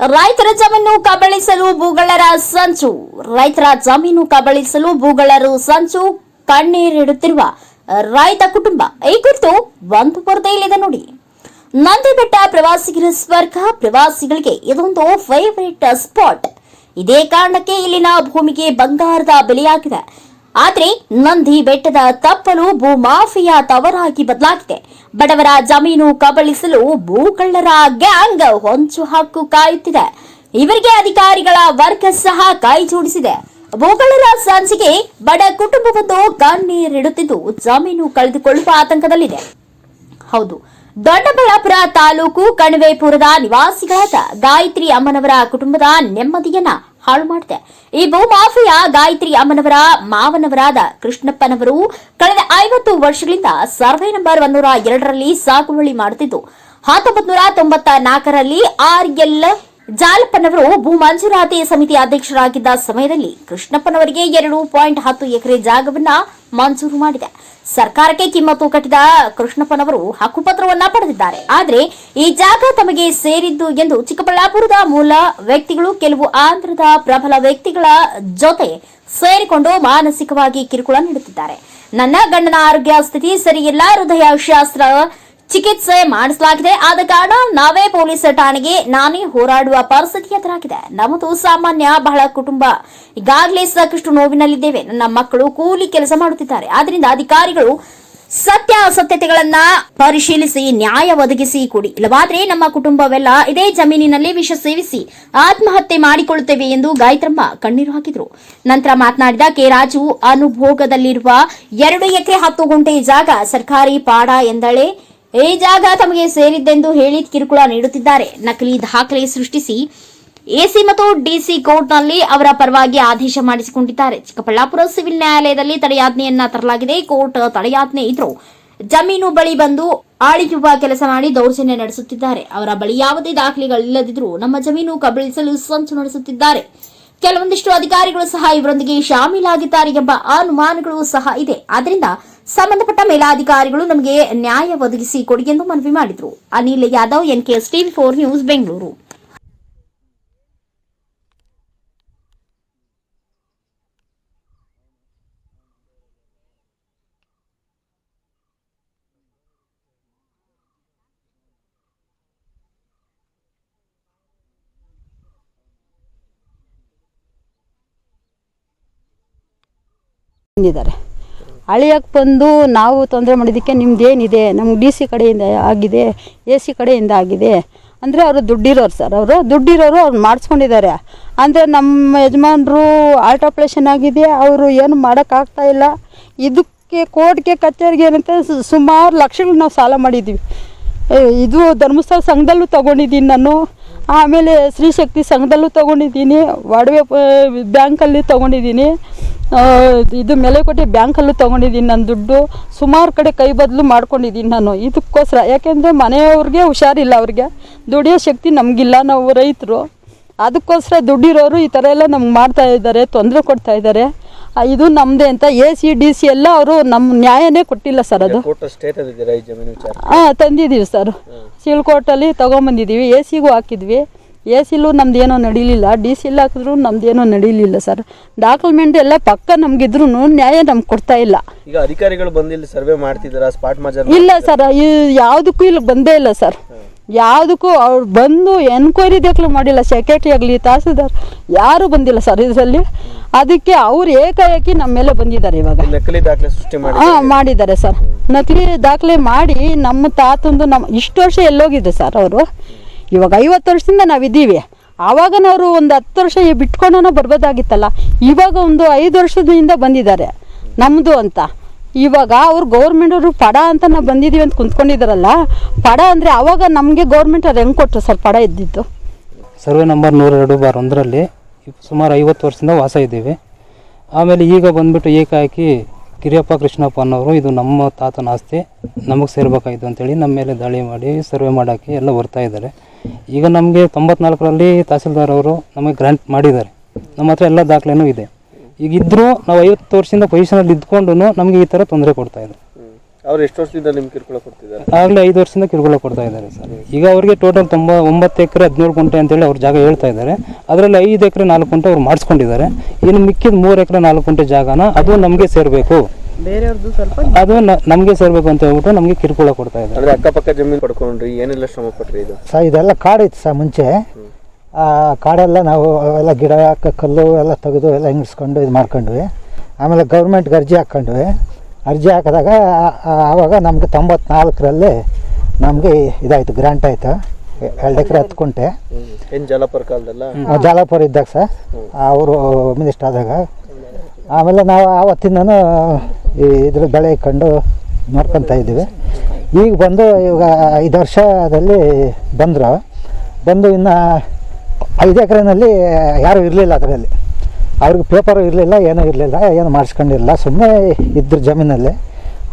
ರೈತರ ಜಮೀನು ಕಬಳಿಸಲು ಭೂಗಳರ ಸಂಚು. ರೈತರ ಜಮೀನು ಕಬಳಿಸಲು ಭೂಗಳರು ಸಂಚು. ಕಣ್ಣೀರಿಡುತ್ತಿರುವ ರೈತ ಕುಟುಂಬ. ಈ ಕುರಿತು ಒಂದು ವರದಿಯಲ್ಲಿದೆ ನೋಡಿ. ನಂದಿಬೆಟ್ಟ ಪ್ರವಾಸಿಗರ ಸ್ವರ್ಗ. ಪ್ರವಾಸಿಗಳಿಗೆ ಇದೊಂದು ಫೇವರಿಟ್ ಸ್ಪಾಟ್ ಇದೇ ಕಾರಣಕ್ಕೆ ಇಲ್ಲಿನ ಭೂಮಿಗೆ ಬಂಗಾರದ ಬೆಲೆಯಾಗಿದೆ. ಆದ್ರೆ ನಂದಿ ಬೆಟ್ಟದ ತಪ್ಪಲು ಭೂಮಾಫಿಯಾ ತವರಾಗಿ ಬದಲಾಗಿದೆ. ಬಡವರ ಜಮೀನು ಕಬಳಿಸಲು ಭೂಕಳ್ಳರ ಗ್ಯಾಂಗ್ ಹೊಂಚು ಹಾಕು ಕಾಯುತ್ತಿದೆ. ಇವರಿಗೆ ಅಧಿಕಾರಿಗಳ ವರ್ಗ ಸಹ ಕೈ ಜೋಡಿಸಿದೆ. ಭೂಕಳ್ಳರ ಸಂಚಿಗೆ ಬಡ ಕುಟುಂಬವೊಂದು ಕಣ್ಣೀರಿಡುತ್ತಿದ್ದು ಜಮೀನು ಕಳೆದುಕೊಳ್ಳುವ ಆತಂಕದಲ್ಲಿದೆ. ಹೌದು, ದೊಡ್ಡಬಳ್ಳಾಪುರ ತಾಲೂಕು ಕಣಿವೆಪುರದ ನಿವಾಸಿಗಳಾದ ಗಾಯತ್ರಿ ಅಮ್ಮನವರ ಕುಟುಂಬದ ನೆಮ್ಮದಿಯನ್ನ ಹಾಳು ಮಾಡಿದೆ. ಈ ಭೂಮಾಫಿಯಾ ಗಾಯತ್ರಿ ಅಮ್ಮನವರ, ಮಾವನವರಾದ ಕೃಷ್ಣಪ್ಪನವರು ಕಳೆದ ಐವತ್ತು ವರ್ಷಗಳಿಂದ ಸರ್ವೆ ನಂಬರ್ ಒಂದೂರ ಎರಡರಲ್ಲಿ ಸಾಗುವಳಿ ಮಾಡುತ್ತಿದ್ದು, ಹತ್ತೊಂಬತ್ತು ನೂರ ತೊಂಬತ್ತ ನಾಲ್ಕರಲ್ಲಿ ಆರ್ ಎಲ್ ಜಾಲಪ್ಪನವರು ಭೂ ಮಂಜೂರಾತಿ ಸಮಿತಿ ಅಧ್ಯಕ್ಷರಾಗಿದ್ದ ಸಮಯದಲ್ಲಿ ಕೃಷ್ಣಪ್ಪನವರಿಗೆ ಎರಡು ಪಾಯಿಂಟ್ ಹತ್ತು ಎಕರೆ ಜಾಗವನ್ನ ಮಂಜೂರು ಮಾಡಿದೆ. ಸರ್ಕಾರಕ್ಕೆ ಕಿಮ್ಮತ್ತು ಕಟ್ಟಿದ ಕೃಷ್ಣಪ್ಪನವರು ಹಕ್ಕುಪತ್ರವನ್ನ ಪಡೆದಿದ್ದಾರೆ. ಆದರೆ ಈ ಜಾಗ ತಮಗೆ ಸೇರಿದ್ದು ಎಂದು ಚಿಕ್ಕಬಳ್ಳಾಪುರದ ಮೂಲ ವ್ಯಕ್ತಿಗಳು ಕೆಲವು ಆಂಧ್ರದ ಪ್ರಬಲ ವ್ಯಕ್ತಿಗಳ ಜೊತೆ ಸೇರಿಕೊಂಡು ಮಾನಸಿಕವಾಗಿ ಕಿರುಕುಳ ನೀಡುತ್ತಿದ್ದಾರೆ. ನನ್ನ ಗಂಡನ ಆರೋಗ್ಯ ಸ್ಥಿತಿ ಸರಿಯಿಲ್ಲ. ಹೃದಯ ಶಾಸ್ತ್ರ ಚಿಕಿತ್ಸೆ ಮಾಡಿಸಲಾಗಿದೆ. ಆದ ಕಾರಣ ನಾವೇ ಪೊಲೀಸ್ ಠಾಣೆಗೆ ನಾನೇ ಹೋರಾಡುವ ಪರಿಸ್ಥಿತಿ ಎದುರಾಗಿದೆ. ನಮ್ಮದು ಸಾಮಾನ್ಯ ಬಹಳ ಕುಟುಂಬ. ಈಗಾಗಲೇ ಸಾಕಷ್ಟು ನೋವಿನಲ್ಲಿದ್ದೇವೆ. ನನ್ನ ಮಕ್ಕಳು ಕೂಲಿ ಕೆಲಸ ಮಾಡುತ್ತಿದ್ದಾರೆ. ಆದ್ರಿಂದ ಅಧಿಕಾರಿಗಳು ಸತ್ಯ ಅಸತ್ಯತೆಗಳನ್ನ ಪರಿಶೀಲಿಸಿ, ನ್ಯಾಯ ಒದಗಿಸಿ ಕೊಡಿ. ಇಲ್ಲವಾದ್ರೆ ನಮ್ಮ ಕುಟುಂಬವೆಲ್ಲ ಇದೇ ಜಮೀನಿನಲ್ಲಿ ವಿಷ ಸೇವಿಸಿ ಆತ್ಮಹತ್ಯೆ ಮಾಡಿಕೊಳ್ಳುತ್ತೇವೆ ಎಂದು ಗಾಯತ್ರಮ್ಮ ಕಣ್ಣೀರು ಹಾಕಿದರು. ನಂತರ ಮಾತನಾಡಿದ ಕೆ. ರಾಜು, ಅನುಭೋಗದಲ್ಲಿರುವ ಎರಡು ಎಕರೆ ಹತ್ತು ಗುಂಟೆ ಜಾಗ ಸರ್ಕಾರಿ ಪಾಡ ಎಂದಳೆ ಈ ಜಾಗ ತಮಗೆ ಸೇರಿದ್ದೆಂದು ಹೇಳಿ ಕಿರುಕುಳ ನೀಡುತ್ತಿದ್ದಾರೆ. ನಕಲಿ ದಾಖಲೆ ಸೃಷ್ಟಿಸಿ ಎಸಿ ಮತ್ತು ಡಿಸಿ ಕೋರ್ಟ್ನಲ್ಲಿ ಅವರ ಪರವಾಗಿ ಆದೇಶ ಮಾಡಿಸಿಕೊಂಡಿದ್ದಾರೆ. ಚಿಕ್ಕಬಳ್ಳಾಪುರ ಸಿವಿಲ್ ನ್ಯಾಯಾಲಯದಲ್ಲಿ ತಡೆಯಾಜ್ಞೆಯನ್ನ ತರಲಾಗಿದೆ. ಕೋರ್ಟ್ ತಡೆಯಾಜ್ಞೆ ಇದ್ರೂ ಜಮೀನು ಬಳಿ ಬಂದು ಆಳಿಯುವ ಕೆಲಸ ಮಾಡಿ ದೌರ್ಜನ್ಯ ನಡೆಸುತ್ತಿದ್ದಾರೆ. ಅವರ ಬಳಿ ಯಾವುದೇ ದಾಖಲೆಗಳಿಲ್ಲದಿದ್ರೂ ನಮ್ಮ ಜಮೀನು ಕಬಳಿಸಲು ಸಂಚು ನಡೆಸುತ್ತಿದ್ದಾರೆ. ಕೆಲವೊಂದಿಷ್ಟು ಅಧಿಕಾರಿಗಳು ಸಹ ಇವರೊಂದಿಗೆ ಶಾಮೀಲಾಗಿದ್ದಾರೆ ಎಂಬ ಅನುಮಾನಗಳು ಸಹ ಇದೆ. ಆದ್ರಿಂದ ಸಂಬಂಧಪಟ್ಟ ಮೇಲಾಧಿಕಾರಿಗಳು ನಮಗೆ ನ್ಯಾಯ ಒದಗಿಸಿ ಕೊಡಿ ಎಂದು ಮನವಿ ಮಾಡಿದ್ರು. ಅನಿಲ್ ಯಾದವ್ ಎನ್ಕೆಎಸ್ ಟಿವಿ ಫೋರ್ ನ್ಯೂಸ್, ಬೆಂಗಳೂರು. ಬಂದಿದ್ದಾರೆ. ಅಳಿಯಕ್ಕೆ ಬಂದು ನಾವು ತೊಂದರೆ ಮಾಡಿದ್ದಕ್ಕೆ ನಿಮ್ಮದೇನಿದೆ ನಮ್ಗೆ ಡಿ ಸಿ ಕಡೆಯಿಂದ ಆಗಿದೆ, ಎ ಸಿ ಕಡೆಯಿಂದ ಆಗಿದೆ. ಅಂದರೆ ಅವರು ದುಡ್ಡಿರೋರು ಸರ್. ಅವರು ದುಡ್ಡಿರೋರು ಅವ್ರು ಮಾಡಿಸ್ಕೊಂಡಿದ್ದಾರೆ. ಅಂದರೆ ನಮ್ಮ ಯಜಮಾನರು ಆರ್ಟ್ ಆಪ್ರೇಷನ್ ಆಗಿದೆ, ಅವರು ಏನು ಮಾಡೋಕ್ಕಾಗ್ತಾ ಇಲ್ಲ. ಇದಕ್ಕೆ ಕೋರ್ಟ್ಗೆ, ಕಚೇರಿಗೆ ಏನಂತ ಸುಮಾರು ಲಕ್ಷಗಳು ನಾವು ಸಾಲ ಮಾಡಿದ್ದೀವಿ ಇದು ಧರ್ಮಸ್ಥಳ ಸಂಘದಲ್ಲೂ ತೊಗೊಂಡಿದ್ದೀನಿ ನಾನು. ಆಮೇಲೆ ಶ್ರೀಶಕ್ತಿ ಸಂಘದಲ್ಲೂ ತೊಗೊಂಡಿದ್ದೀನಿ ಒಡವೆ ಬ್ಯಾಂಕಲ್ಲಿ ತೊಗೊಂಡಿದ್ದೀನಿ. ಇದು ಮೆಲೆಕೋಟೆ ಬ್ಯಾಂಕಲ್ಲೂ ತೊಗೊಂಡಿದ್ದೀನಿ ನನ್ನ ದುಡ್ಡು. ಸುಮಾರು ಕಡೆ ಕೈ ಬದಲು ಮಾಡ್ಕೊಂಡಿದ್ದೀನಿ ನಾನು. ಇದಕ್ಕೋಸ್ಕರ ಯಾಕೆಂದರೆ ಮನೆಯವ್ರಿಗೆ ಹುಷಾರಿಲ್ಲ ಅವ್ರಿಗೆ. ದುಡಿಯೋ ಶಕ್ತಿ ನಮಗಿಲ್ಲ ನಾವು ರೈತರು. ಅದಕ್ಕೋಸ್ಕರ ದುಡ್ಡಿರೋರು ಈ ಥರ ಎಲ್ಲ ನಮ್ಗೆ ಮಾಡ್ತಾ ಇದ್ದಾರೆ ತೊಂದರೆ ಕೊಡ್ತಾ ಇದ್ದಾರೆ. ಇದು ನಮ್ಮದೇ ಅಂತ ಎ ಸಿ ಡಿ ಸಿ ಎಲ್ಲ ಅವರು ನಮ್ಮ ನ್ಯಾಯನೇ ಕೊಟ್ಟಿಲ್ಲ ಸರ್ ಅದು. ಹಾಂ ತಂದಿದ್ದೀವಿ ಸರ್. ಸಿಲ್ಕೋಟಲ್ಲಿ ತೊಗೊಂಬಂದಿದ್ದೀವಿ ಎ ಸಿಗೂ ಹಾಕಿದ್ವಿ. ಎ ಸಿಲೂ ನಮ್ದು ಏನೋ ನಡೀಲಿಲ್ಲ. ಡಿ ಸಿಲ್ ಹಾಕಿದ್ರು ನಮ್ದು ಏನೋ ನಡೀಲಿಲ್ಲ ಸರ್. ಡಾಕ್ಯುಮೆಂಟ್ ಎಲ್ಲ ಪಕ್ಕ ನಮಗಿದ್ರು ನ್ಯಾಯ ನಮ್ಗೆ ಕೊಡ್ತಾ ಇಲ್ಲ. ಈಗ ಅಧಿಕಾರಿಗಳು ಬಂದಿಲ್ಲ ಸರ್ವೆ ಮಾಡ್ತಿದ್ದೀರಾ? ಸ್ಪಾಟ್ ಮಾಜರ್ ಇಲ್ಲ ಸರ್ ಯಾವುದಕ್ಕೂ ಇಲ್ಲಿ ಬಂದೇ ಇಲ್ಲ ಸರ್. ಯಾವುದಕ್ಕೂ ಅವ್ರು ಬಂದು ಎನ್ಕ್ವೈರಿ ದಾಖಲೆ ಮಾಡಿಲ್ಲ ಸೆಕ್ರೆಟ್ರಿ ಆಗಲಿ ತಹಸೀಲ್ದಾರ್ ಯಾರೂ ಬಂದಿಲ್ಲ ಸರ್ ಇದರಲ್ಲಿ. ಅದಕ್ಕೆ ಅವ್ರು ಏಕಾಏಕಿ ನಮ್ಮ ಮೇಲೆ ಬಂದಿದ್ದಾರೆ ಇವಾಗ. ನಕಲಿ ದಾಖಲೆ ಸೃಷ್ಟಿ ಮಾಡಿ ಹಾಂ ಮಾಡಿದ್ದಾರೆ ಸರ್. ನಕಲಿ ದಾಖಲೆ ಮಾಡಿ ನಮ್ಮ ತಾತಂದು ನಮ್ಮ ಇಷ್ಟು ವರ್ಷ ಎಲ್ಲೋಗಿದ್ರು ಸರ್ ಅವರು. ಇವಾಗ ಐವತ್ತು ವರ್ಷದಿಂದ ನಾವಿದ್ದೀವಿ. ಆವಾಗನವರು ಒಂದು ಹತ್ತು ವರ್ಷ ಬಿಟ್ಕೊಂಡನ ಬರ್ಬೋದಾಗಿತ್ತಲ್ಲ. ಇವಾಗ ಒಂದು ಐದು ವರ್ಷದಿಂದ ಬಂದಿದ್ದಾರೆ. ನಮ್ಮದು ಅಂತ. ಇವಾಗ ಅವ್ರು ಗೌರ್ಮೆಂಟವರು ಪಡ ಅಂತ ನಾವು ಬಂದಿದ್ದೀವಿ ಅಂತ ಕುಂತ್ಕೊಂಡಿದ್ದಾರಲ್ಲ ಪಡ ಅಂದರೆ ಆವಾಗ ನಮಗೆ ಗೌರ್ಮೆಂಟ್ ಅವ್ರು ಹೆಂಗೆ ಕೊಟ್ಟರು ಸರ್ ಪಡ ಇದ್ದಿದ್ದು? ಸರ್ವೆ ನಂಬರ್ ನೂರೆರಡು ಬಾರ್ ಒಂದರಲ್ಲಿ ಸುಮಾರು ಐವತ್ತು ವರ್ಷದಿಂದ ವಾಸ ಇದ್ದೀವಿ. ಆಮೇಲೆ ಈಗ ಬಂದ್ಬಿಟ್ಟು ಏಕಾಏಕಿ ಕಿರಿಯಪ್ಪ ಕೃಷ್ಣಪ್ಪ ಅನ್ನೋರು ಇದು ನಮ್ಮ ತಾತನ ಆಸ್ತಿ, ನಮಗೆ ಸೇರ್ಬೇಕಾಯ್ತು ಅಂತೇಳಿ ನಮ್ಮ ಮೇಲೆ ದಾಳಿ ಮಾಡಿ ಸರ್ವೆ ಮಾಡೋಕ್ಕೆ ಎಲ್ಲ ಬರ್ತಾ ಇದ್ದಾರೆ. ಈಗ ನಮಗೆ ತೊಂಬತ್ನಾಲ್ಕರಲ್ಲಿ ತಹಸೀಲ್ದಾರ್ ಅವರು ನಮಗೆ ಗ್ರ್ಯಾಂಟ್ ಮಾಡಿದ್ದಾರೆ. ನಮ್ಮ ಹತ್ರ ಎಲ್ಲ ದಾಖಲೆನೂ ಇದೆ. ಈಗ ನಾವು ಐವತ್ತು ವರ್ಷದಿಂದ ಪೊಸಿಷನಲ್ಲಿ ಇದ್ಕೊಂಡು ನಮಗೆ ಈ ಥರ ತೊಂದರೆ ಕೊಡ್ತಾ ಇದ್ದಾರೆ ಅವ್ರು ಎಷ್ಟು ವರ್ಷದಿಂದ ನಿಮ್ಗೆ ಕಿರುಕುಳ ಕೊಡ್ತಿದ್ದಾರೆ? ಆಗಲೇ ಐದು ವರ್ಷದಿಂದ ಕಿರುಕುಳ ಕೊಡ್ತಾ ಇದ್ದಾರೆ ಸರ್. ಈಗ ಅವರಿಗೆ ಟೋಟಲ್ ತೊಂಬ ಒಂಬತ್ತು ಎಕರೆ ಹದಿನೇಳು ಗುಂಟೆ ಅಂತೇಳಿ ಅವ್ರ ಜಾಗ ಹೇಳ್ತಾ ಇದ್ದಾರೆ. ಅದರಲ್ಲಿ ಐದು ಎಕರೆ ನಾಲ್ಕು ಗುಂಟೆ ಅವ್ರು ಮಾಡಿಸ್ಕೊಂಡಿದ್ದಾರೆ. ಇನ್ನು ಮಿಕ್ಕಿದ ಮೂರು ಎಕರೆ ನಾಲ್ಕು ಗುಂಟೆ ಜಾಗನ ಅದು ನಮಗೆ ಸೇರಬೇಕು. ಬೇರೆಯವ್ರದ್ದು ಸ್ವಲ್ಪ ಅದು ನಮಗೆ ಸೇರಬೇಕು ಅಂತ ಹೇಳ್ಬಿಟ್ಟು ನಮಗೆ ಕಿರುಕುಳ ಕೊಡ್ತಾ ಇದ್ದಾರೆ. ಅಂದ್ರೆ ಅಕ್ಕಪಕ್ಕ ಜಮೀನು ಪಡ್ಕೊಂಡ್ರಿ ಏನೆಲ್ಲ ಶ್ರಮ ಪಟ್ರಿ ಇದು? ಸರ್ ಇದೆಲ್ಲ ಕಾಡಿತ್ತು ಸರ್ ಮುಂಚೆ. ಕಾಡೆಲ್ಲ ನಾವು ಎಲ್ಲ ಗಿಡ ಕಲ್ಲು ಎಲ್ಲ ತೆಗೆದು ಎಲ್ಲ ಹಿಂಗಿಸ್ಕೊಂಡು ಇದು ಮಾಡ್ಕೊಂಡ್ವಿ. ಆಮೇಲೆ ಗೌರ್ಮೆಂಟ್ಗೆ ಅರ್ಜಿ ಹಾಕ್ಕೊಂಡ್ವಿ. ಅರ್ಜಿ ಹಾಕಿದಾಗ ಆ- ಆ- ಆವಾಗ ನಮಗೆ ತೊಂಬತ್ನಾಲ್ಕರಲ್ಲಿ ನಮಗೆ ಇದಾಯಿತು ಗ್ರಾಂಟ್ ಆಯಿತು. ಎರಡು ಎಕರೆ ಹತ್ತು ಕುಂಟೆ. ಜಾಲಪುರ ಜಲಪರ ಕಾಲದಲ್ಲ? ಜಾಲಾಪುರ ಇದ್ದಾಗ ಸರ್. ಅವರು ಮಿನಿಸ್ಟರ್ ಆದಾಗ. ಆಮೇಲೆ ನಾವು ಆವತ್ತಿಂದನೂ ಈ ಇದ್ರ ಬೆಳೆ ಇಕ್ಕೊಂಡು ನೋಡ್ಕೊತಾ ಇದ್ದೀವಿ. ಈಗ ಬಂದು ಇವಾಗ ಐದು ವರ್ಷದಲ್ಲಿ ಬಂದರು. ಬಂದು ಇನ್ನು ಐದು ಎಕರೆನಲ್ಲಿ ಯಾರೂ ಇರಲಿಲ್ಲ ಅದರಲ್ಲಿ. ಅವ್ರಿಗೆ ಪೇಪರು ಇರಲಿಲ್ಲ, ಏನೂ ಇರಲಿಲ್ಲ ಏನು ಮಾಡಿಸ್ಕೊಂಡಿರಲಿಲ್ಲ ಸುಮ್ಮನೆ ಇದ್ರ ಜಮೀನಲ್ಲಿ.